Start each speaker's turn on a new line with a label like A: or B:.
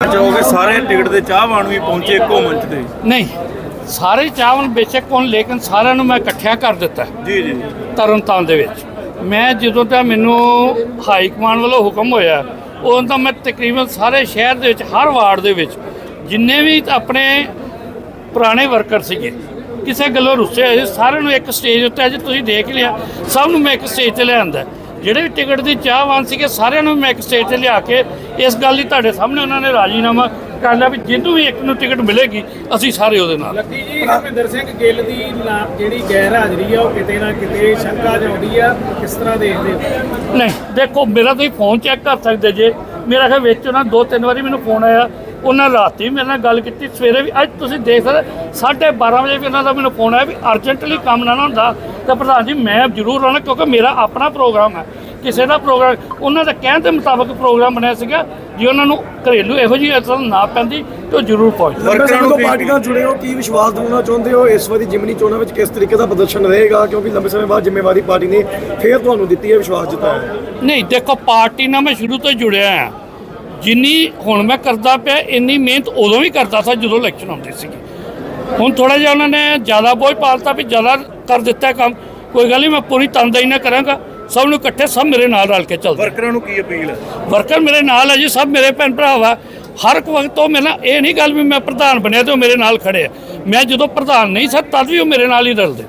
A: ਚਾਹੋਗੇ ਸਾਰੇ ਟਿਕਟ ਦੇ ਚਾਹਵਾਨ ਵੀ ਪਹੁੰਚੇ ਇੱਕੋ ਮੰਚ ਤੇ।
B: ਨਹੀਂ ਸਾਰੇ ਚਾਵਲ ਬੇਸ਼ੱਕ ਕੋਣ ਲੇਕਿਨ ਸਾਰਿਆਂ ਨੂੰ ਮੈਂ ਇਕੱਠਿਆ ਕਰ ਦਿੱਤਾ
A: ਜੀ ਜੀ
B: ਤਰਨਤਾਰਨ ਦੇ ਵਿੱਚ। ਮੈਂ ਜਦੋਂ ਤਾਂ ਮੈਨੂੰ ਹਾਈ ਕਮਾਂਡ ਵੱਲੋਂ ਹੁਕਮ ਹੋਇਆ ਉਦੋਂ ਤਾਂ ਮੈਂ ਤਕਰੀਬਨ ਸਾਰੇ ਸ਼ਹਿਰ ਦੇ ਵਿੱਚ ਹਰ ਵਾਰਡ ਦੇ ਵਿੱਚ ਜਿੰਨੇ ਵੀ ਆਪਣੇ ਪੁਰਾਣੇ ਵਰਕਰ ਸੀਗੇ ਕਿਸੇ ਗੱਲੋਂ ਰੁੱਸੇ ਹੋਏ ਸੀ, ਸਾਰਿਆਂ ਨੂੰ ਇੱਕ ਸਟੇਜ ਉੱਤੇ ਅੱਜ ਤੁਸੀਂ ਦੇਖ ਲਿਆ ਸਭ ਨੂੰ ਮੈਂ ਇੱਕ ਸਟੇਜ ਤੇ ਲਿਆਂਦਾ ਜਿਹੜੇ ਵੀ ਟਿਕਟ ਦੀ ਚਾਹਵਾਨ ਸੀਗੇ ਸਾਰਿਆਂ ਨੂੰ ਮੈਂ ਇੱਕ ਸਟੇਜ ਤੇ ਲਿਆ ਕੇ ਇਸ ਗੱਲ ਦੀ ਤੁਹਾਡੇ ਸਾਹਮਣੇ ਉਹਨਾਂ ਨੇ ਰਾਜੀਨਾਮਾ ਕਰ ਲਿਆ ਵੀ ਜਿਹਨੂੰ ਵੀ ਇੱਕ ਨੂੰ ਟਿਕਟ ਮਿਲੇਗੀ ਅਸੀਂ ਸਾਰੇ ਉਹਦੇ ਨਾਲ।
C: ਲੱਕੀ ਜੀ ਹਰਮਿੰਦਰ ਸਿੰਘ ਗਿੱਲ ਦੀ ਜਿਹੜੀ ਗੈਰ ਹਾਜ਼ਰੀ ਆ ਉਹ ਕਿਤੇ ਨਾ ਕਿਤੇ ਸ਼ੰਕਾ ਜਾਉਂਦੀ ਆ ਕਿਸ ਤਰ੍ਹਾਂ ਦੇਖਦੇ
B: ਨਹੀਂ ਦੇਖੋ ਮੇਰਾ ਤੁਸੀਂ ਫੋਨ ਚੈੱਕ ਕਰ ਸਕਦੇ ਜੇ। ਮੇਰਾ ਖਿਆਲ ਵਿੱਚ ਉਹਨਾਂ ਦੋ ਤਿੰਨ ਵਾਰੀ ਮੈਨੂੰ ਫੋਨ ਆਇਆ। ਉਹਨਾਂ ਰਾਤੀ ਮੇਰੇ ਨਾਲ ਗੱਲ ਕੀਤੀ ਸਵੇਰੇ ਵੀ ਅੱਜ ਤੁਸੀਂ ਦੇਖ ਸਕਦੇ ਸਾਢੇ 12 ਵਜੇ ਵੀ ਉਹਨਾਂ ਦਾ ਮੈਨੂੰ ਫੋਨ ਆਇਆ ਵੀ ਅਰਜੈਂਟਲੀ ਕੰਮ ਨਾ ਹੁੰਦਾ। ਤਾਂ ਪ੍ਰਧਾਨ ਜੀ ਮੈਂ ਜ਼ਰੂਰ ਆਉਣਾ ਕਿਉਂਕਿ ਮੇਰਾ ਆਪਣਾ ਪ੍ਰੋਗਰਾਮ ਹੈ। ਕਿਸੇ ਦਾ ਪ੍ਰੋਗਰਾਮ ਉਹਨਾਂ ਦਾ ਕਹਿਣ ਦੇ ਮੁਤਾਬਕ ਪ੍ਰੋਗਰਾਮ ਬਣਿਆ ਸੀਗਾ ਜੇ ਉਹਨਾਂ ਨੂੰ ਘਰੇਲੂ ਇਹੋ ਜਿਹੀ ਅਸਰ ਨਾ ਪੈਂਦੀ ਤਾਂ ਉਹ ਜ਼ਰੂਰ ਪਹੁੰਚਦੇ
A: ਵਰਕਰਾਂ ਨੂੰ
D: ਨੂੰ
A: ਕੀ-
D: ਪਾਰਟੀ ਨਾਲ ਜੁੜੇ ਹੋ ਕੀ ਵਿਸ਼ਵਾਸ ਦਿਵਾਉਣਾ ਚਾਹੁੰਦੇ ਹੋ? ਇਸ ਵਾਰੀ ਜਿਮਨੀ ਚੋਣਾਂ ਵਿੱਚ ਕਿਸ ਤਰੀਕੇ ਦਾ ਪ੍ਰਦਰਸ਼ਨ ਰਹੇਗਾ? ਕਿਉਂਕਿ ਲੰਬੇ ਸਮੇਂ ਬਾਅਦ ਜ਼ਿੰਮੇਵਾਰੀ ਪਾਰਟੀ ਨੇ ਫੇਰ ਤੁਹਾਨੂੰ ਦਿੱਤੀ ਹੈ ਵਿਸ਼ਵਾਸ ਜਤਾਇਆ ਹੈ।
B: ਨਹੀਂ ਦੇਖੋ ਪਾਰਟੀ ਨਾਲ ਮੈਂ ਸ਼ੁਰੂ ਤੋਂ ਜੁੜਿਆ ਹਾਂ। ਜਿੰਨੀ ਹੁਣ ਮੈਂ ਕਰਦਾ ਪਿਆ ਇੰਨੀ ਮਿਹਨਤ ਉਦੋਂ ਵੀ ਕਰਦਾ ਸੀ ਜਦੋਂ ਇਲੈਕਸ਼ਨ ਆਉਂਦੀ ਸੀ ਹੁਣ ਥੋੜਾ ਜਿਹਾ ਉਹਨਾਂ ਨੇ ਜ਼ਿਆਦਾ ਬੋਝ ਪਾਲਤਾ ਵੀ ਜ਼ਿਆਦਾ ਕਰ ਦਿੱਤਾ ਕੰਮ। ਕੋਈ ਗੱਲ ਨਹੀਂ ਮੈਂ ਪੂਰੀ ਤਨਦੇਹੀ ਨਾਲ ਕਰਾਂਗਾ। ਸਭ ਨੂੰ ਇਕੱਠੇ ਸਭ ਮੇਰੇ ਨਾਲ ਰਲ ਕੇ ਚੱਲਦੇ।
A: ਵਰਕਰਾਂ ਨੂੰ ਕੀ ਅਪੀਲ ਹੈ?
B: ਵਰਕਰ ਮੇਰੇ ਨਾਲ ਹੈ ਜੀ ਸਭ ਮੇਰੇ ਭੈਣ ਭਰਾ ਵਾ ਹਰ ਇੱਕ ਵਕਤ ਉਹ ਮੇਰੇ ਨਾਲ ਇਹ ਨਹੀਂ ਗੱਲ ਵੀ ਮੈਂ ਪ੍ਰਧਾਨ ਬਣਿਆ ਤੇ ਉਹ ਮੇਰੇ ਨਾਲ ਖੜੇ ਆ। ਮੈਂ ਜਦੋਂ ਪ੍ਰਧਾਨ ਨਹੀਂ ਸੀ ਤਦ ਵੀ ਉਹ ਮੇਰੇ ਨਾਲ ਹੀ ਰਲਦੇ।